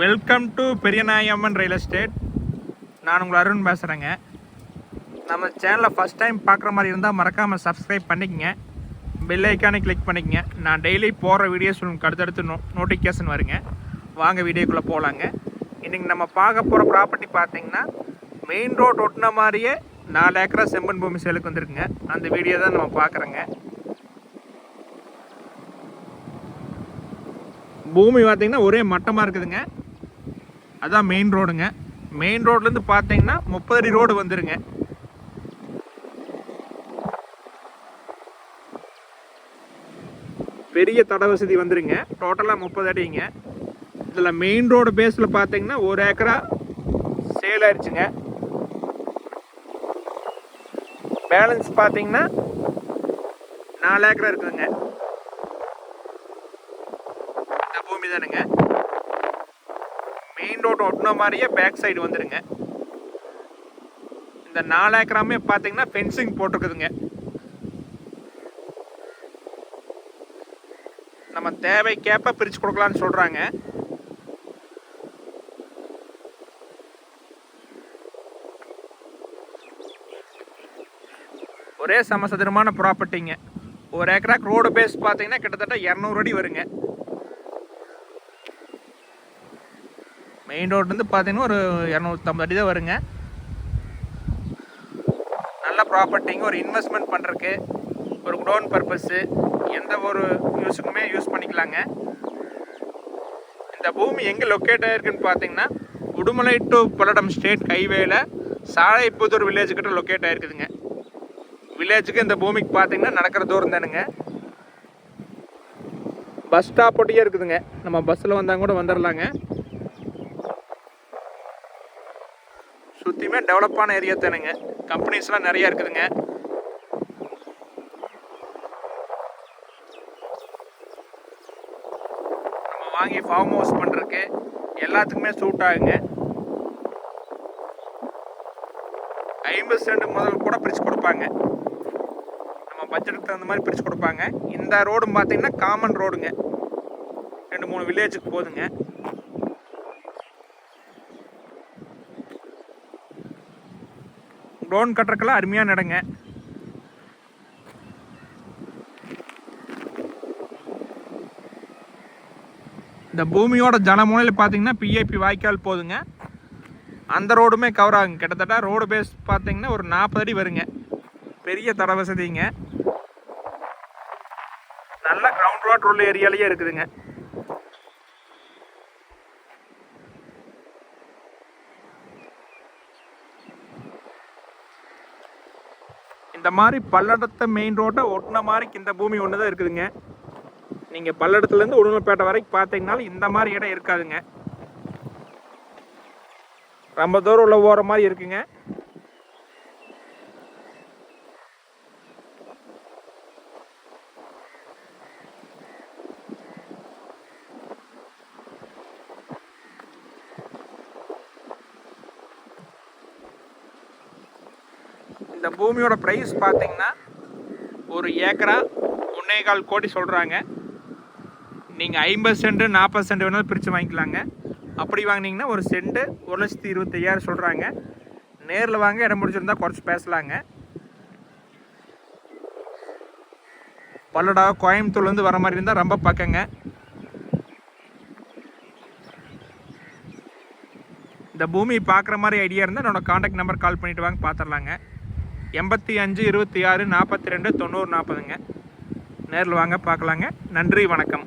Welcome to Periyanayamman real estate நான் உங்கள் அருண் பேசுகிறேங்க நம்ம சேனலை ஃபஸ்ட் டைம் பார்க்குற மாதிரி இருந்தால் மறக்காமல் சப்ஸ்கிரைப் பண்ணிக்கங்க. பெல் ஐக்கானை கிளிக் பண்ணிக்கங்க. நான் டெய்லி போடுற வீடியோஸ் உங்களுக்கு அடுத்தடுத்து நோ நோட்டிஃபிகேஷன் வருங்க. வாங்க வீடியோக்குள்ளே போகலாங்க இன்றைக்கி நம்ம பார்க்க போகிற ப்ராப்பர்ட்டி பார்த்தீங்கன்னா மெயின் ரோட் ஒட்டின மாதிரியே நாலு ஏக்கரா செம்பன் பூமி சேலுக்கு வந்துருக்குங்க. அந்த வீடியோ தான் நம்ம பார்க்குறோங்க. பூமி பார்த்தீங்கன்னா ஒரே மட்டமாக இருக்குதுங்க. அதான் மெயின் ரோடுங்க மெயின் ரோட்லேருந்து பார்த்தீங்கன்னா முப்பது அடி ரோடு வந்துருங்க. பெரிய தட வசதி வந்துருங்க. டோட்டலாக முப்பது அடிங்க. இதில் மெயின் ரோடு பேஸில் பார்த்தீங்கன்னா ஒரு ஏக்கரா சேல் ஆயிடுச்சுங்க பேலன்ஸ் பார்த்தீங்கன்னா நாலு ஏக்கரா இருக்குதுங்க. இந்த பூமி தானுங்க. மெயின் ரோடு ஒட்டின மாதிரியே பேக் சைடு வந்துடுங்க இந்த நாலு ஏக்கராமே பார்த்தீங்கன்னா ஃபென்சிங் போட்டிருக்குதுங்க. நம்ம தேவைக்கேற்ப பிரித்து கொடுக்கலான்னு சொல்கிறாங்க ஒரே சமசதுரமான ப்ராப்பர்ட்டிங்க ஒரு ஏக்கராக்கு ரோடு பேஸ் பார்த்தீங்கன்னா கிட்டத்தட்ட இரநூறு அடி வருங்க. மெயின் ரோட்லேருந்து பார்த்தீங்கன்னா ஒரு இரநூத்தம்பது அடி தான் வருங்க. நல்ல ப்ராப்பர்ட்டிங்க ஒரு இன்வெஸ்ட்மெண்ட் பண்ணுறக்கு ஒரு குடோன் பர்பஸ்ஸு எந்த ஒரு யூஸுக்குமே யூஸ் பண்ணிக்கலாங்க. இந்த பூமி எங்கே லொக்கேட் ஆகிருக்குன்னு பார்த்தீங்கன்னா உடுமலை டு பல்லடம் ஸ்டேட் ஹைவேல சாலைப்புதூர் வில்லேஜ் கிட்ட லொக்கேட் ஆகிருக்குதுங்க வில்லேஜுக்கு இந்த பூமிக்கு பார்த்தீங்கன்னா நடக்கிற தூரம் தானுங்க. பஸ் ஸ்டாப் ஒட்டியே இருக்குதுங்க. நம்ம பஸ்ஸில் வந்தால் கூட வந்துடலாங்க சுற்றியுமே டெவலப்பான ஏரியா தானுங்க. கம்பெனிஸ்லாம் நிறையா இருக்குதுங்க. நம்ம வாங்கி ஃபார்ம் ஹவுஸ் பண்ணுறதுக்கு எல்லாத்துக்குமே சூட் ஆகுங்க. ஐம்பது சென்ட் முதல் கூட பிரித்து கொடுப்பாங்க. நம்ம பட்ஜெட்டுக்கு தகுந்த மாதிரி பிரித்து கொடுப்பாங்க. இந்த ரோடும் பார்த்தீங்கன்னா காமன் ரோடுங்க ரெண்டு மூணு வில்லேஜுக்கு போதுங்க. லோன் கட்டுறக்கெல்லாம் அருமையான இடங்க இந்த பூமியோட ஜனமுனையில் பார்த்தீங்கன்னா பிஐபி வாய்க்கால் போதுங்க. அந்த ரோடுமே கவர் ஆகுங்க. கிட்டத்தட்ட ரோடு பேஸ் பார்த்தீங்கன்னா ஒரு நாற்பது அடி வருங்க. பெரிய தட வசதிங்க. நல்ல கிரவுண்ட் வாட்டர் உள்ள ஏரியாலேயே இருக்குதுங்க. இந்த மாதிரி பல்லடத்தை மெயின் ரோட்டை ஒட்டின மாதிரி இந்த பூமி ஒன்று தான் இருக்குதுங்க. நீங்கள் பல்லடத்துலேருந்து உடுமலைப்பேட்டை வரைக்கும் பார்த்தீங்கனாலும் இந்த மாதிரி இடம் இருக்காதுங்க. ரொம்ப தூரம் உள்ள போகிற மாதிரி இருக்குங்க. இந்த பூமியோட ப்ரைஸ் பார்த்தீங்கன்னா ஒரு ஏக்கரா ஒன்னே கால் கோடி சொல்கிறாங்க நீங்கள் ஐம்பது சென்ட் நாற்பது சென்ட் வேணாலும் பிரித்து வாங்கிக்கலாங்க. அப்படி வாங்கினீங்கன்னா ஒரு சென்ட்டு ஒரு லட்சத்தி இருபத்தையாயிரம் சொல்கிறாங்க நேரில் வாங்க இடம் முடிச்சிருந்தா குறைச்சி பேசலாங்க. பல்லடா கோயம்புத்தூர்லேருந்து வர மாதிரி இருந்தால் ரொம்ப பக்கங்க. இந்த பூமி பார்க்குற மாதிரி ஐடியா இருந்தால் என்னோட காண்டாக்ட் நம்பர் கால் பண்ணிவிட்டு வாங்க பார்த்துடலாங்க எண்பத்தி அஞ்சு இருபத்தி ஆறு நாற்பத்தி ரெண்டு தொண்ணூறு நாற்பதுங்க. நேரில் வாங்க பார்க்கலாங்க. நன்றி வணக்கம்.